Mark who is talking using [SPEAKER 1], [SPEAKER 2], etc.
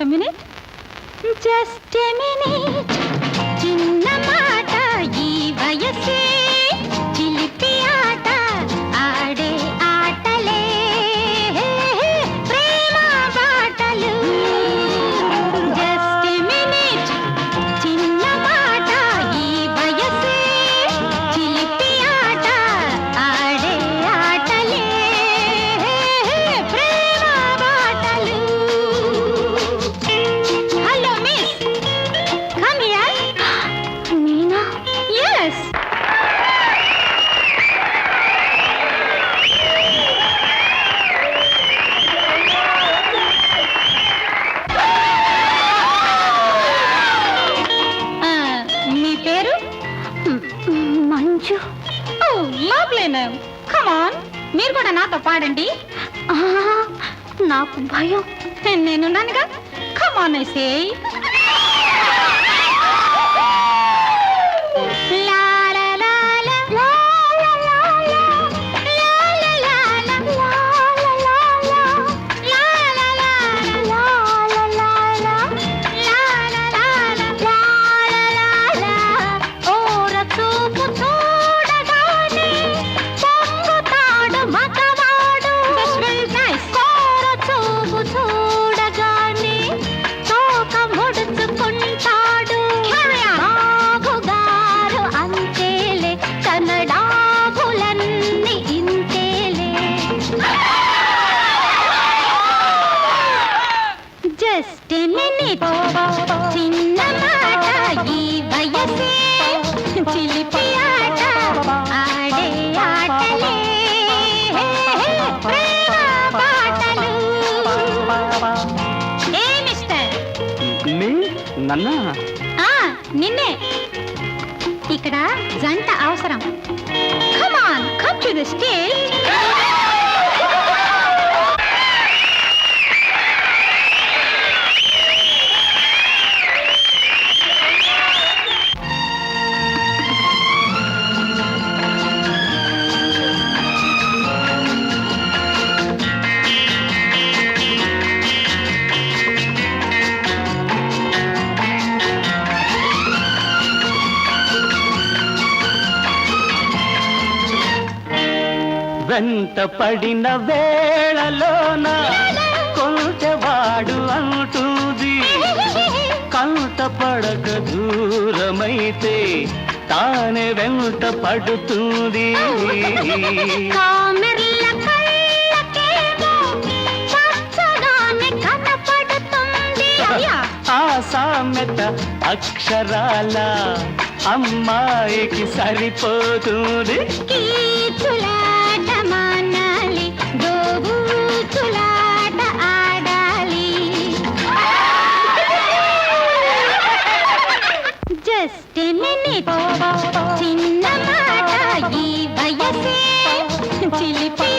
[SPEAKER 1] Just a minute. Just a minute. Lovely మీరు కూడా నాతో పాడండి. నాకు భయం. నేనున్నానుగా కమ్ ఐ ఆ నిన్నే. ఇక్కడ జంట అవసరం. Come on come to the stage
[SPEAKER 2] వెంట పడిన వేళలోన కొంచెవాడు అంటుంది. కంట పడక దూరమైతే తానే వెంట పడుతుంది. ఆ సామెత అక్షరాల అమ్మాయికి సరిపోతుంది.
[SPEAKER 1] కీచులాట చిలిపా